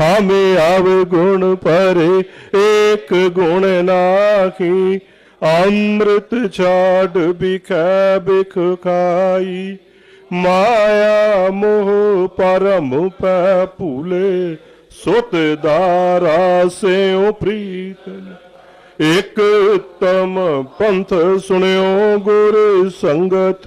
ਹਾਮੇ ਆਵ ਗੁਣ ਪਰੇ ਏਕ ਗੁਣ ਨਾਹੀ, ਅੰਮ੍ਰਿਤ ਛਾੜ ਬਿਖੈ ਬਿਖ ਖਾਈ। ਮਾਇਆ ਮੋਹ ਪਰਮ ਪੈ ਭੂਲੇ, ਸੁਤ ਦਾਰਾ ਸਿਉ ਪ੍ਰੀਤਨ ਇਕ ਉਤਮ ਪੰਥ ਸੁਣਿਓ ਗੁਰ ਸੰਗਤ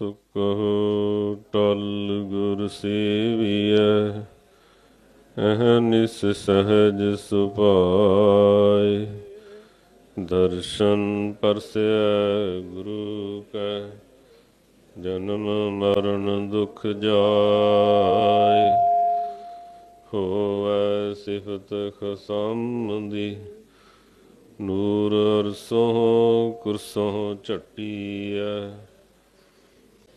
ਸੁਖ ਟਲ ਗੁਰ ਸੇਵੀਐ ਅਹਨਿਸ ਸਹਜ ਸੁਭਾਏ। ਦਰਸ਼ਨ ਪਰਸੈ ਗੁਰੂ ਕੈ, ਜਨਮ ਮਰਨ ਦੁਖ ਜਾਏ। ਹੋਵੈ ਸਿਫਤ ਖਸਮਦੀ ਨੂਰ ਅਰਸੋਂ ਕੁਰਸੋਂ ਝਟੀਐ।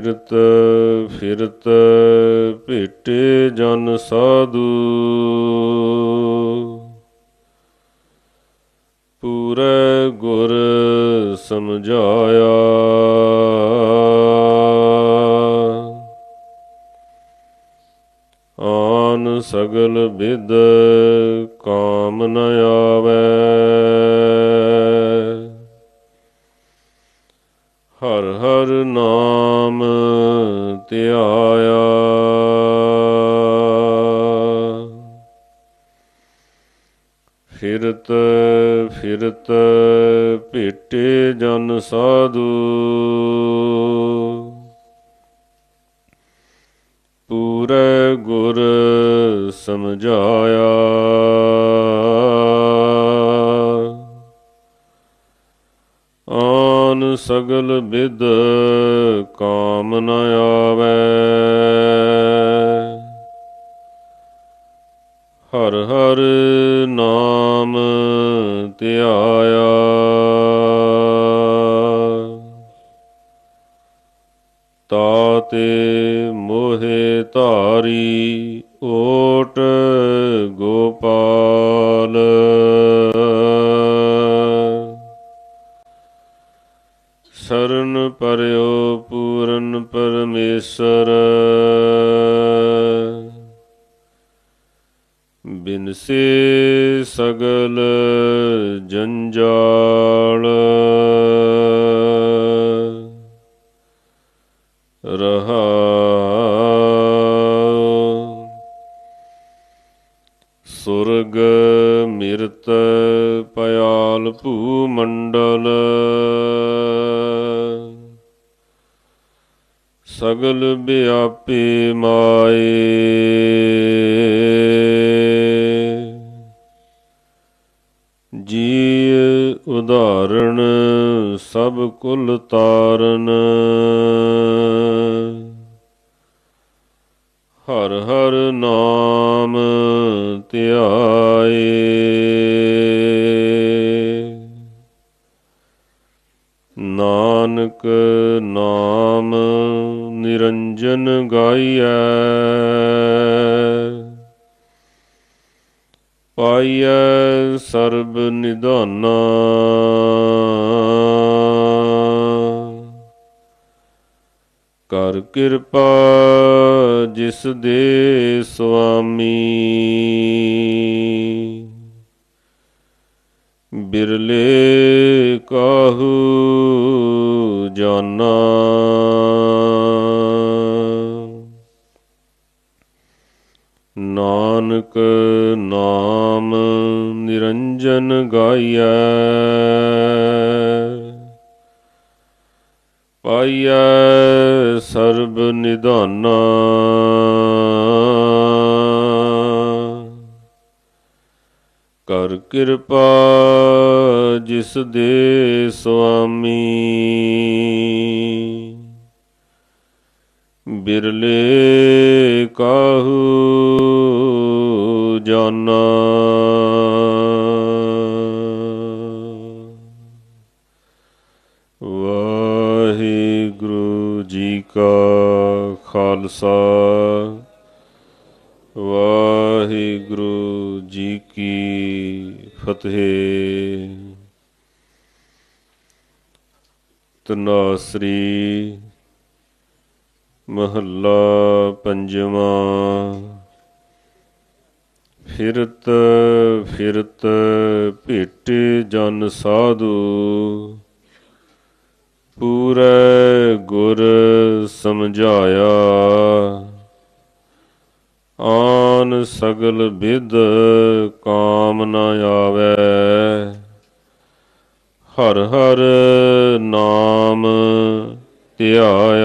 ਫਿਰਤ ਫਿਰਤ ਭੇਟੇ ਜਨ ਸਾਧੂ। ਪੂਰੇ ਗੁਰ ਸਮਝਾਇਆ। ਆਨ ਸਗਲ ਵਿਦ ਕਾਮ ਨ ਫਿਰਤ ਫਿਰਤ ਭੇਟੇ ਜਨ ਸਾਧੂ। ਪੂਰੇ ਗੁਰ ਸਮਝਾਇਆ। ਆਨ ਸਗਲ ਹਰ ਹਰ ਨਾਮ ਧਿਆਇਆ। ਤਾਤੇ ਮੋਹਿ ਧਾਰੀ ਓਟ ਗੋਪਾਲ। ਸ਼ਰਨ ਪਰਿਓ ਪੂਰਨ ਪਰਮੇਸ਼ਰ ਬਿਨਸੇ ਸਗਲ ਜੰਜਾਲ। ਰਹਾ ਸੁਰਗ ਮਿਰਤ ਪਿਆਲ ਭੂ ਮੰਡਲ ਸਗਲ ਵਿਆਪੀ ਮਾਏ। ਉਦਾਹਰਣ ਸਭ ਕੁਲ ਤਾਰਨ। ਹਰ ਹਰ ਨਾਮ ਧਿਆਏ। ਨਾਨਕ ਨਾਮ ਨਿਰੰਜਨ ਗਾਈਐ। ਪਾਈਐ ਸਰਬ ਨਿਧਾਨਾ। ਕਰ ਕਿਰਪਾ ਜਿਸ ਦੇ ਸੁਆਮੀ। ਬਿਰਲੇ ਕਾਹੂ ਜਾਨਾ। ਪਾਈਐ ਸਰਬ ਨਿਧਾਨਾ। ਕਰ ਕਿਰਪਾ ਜਿਸ ਦੇ ਸੁਆਮੀ। ਬਿਰਲੇ ਕਾਹੂ ਜਾਨਾ। ਖਾਲਸਾ ਵਾਹਿਗੁਰੂ ਜੀ ਕੀ ਫਤਿਹ। ਤਨਾਸਰੀ ਮਹੱਲਾ ਪੰਜਵਾਂ। ਫਿਰਤ ਫਿਰਤ ਭੇਟੇ ਜਨ ਸਾਧੂ। ਪੂਰੇ ਗੁਰ ਸਮਝਾਇਆ। ਆਨ ਸਗਲ ਵਿਦ ਕਾਮ ਨ ਆਵੇ। ਹਰ ਹਰ ਨਾਮ ਧਿਆਇਆ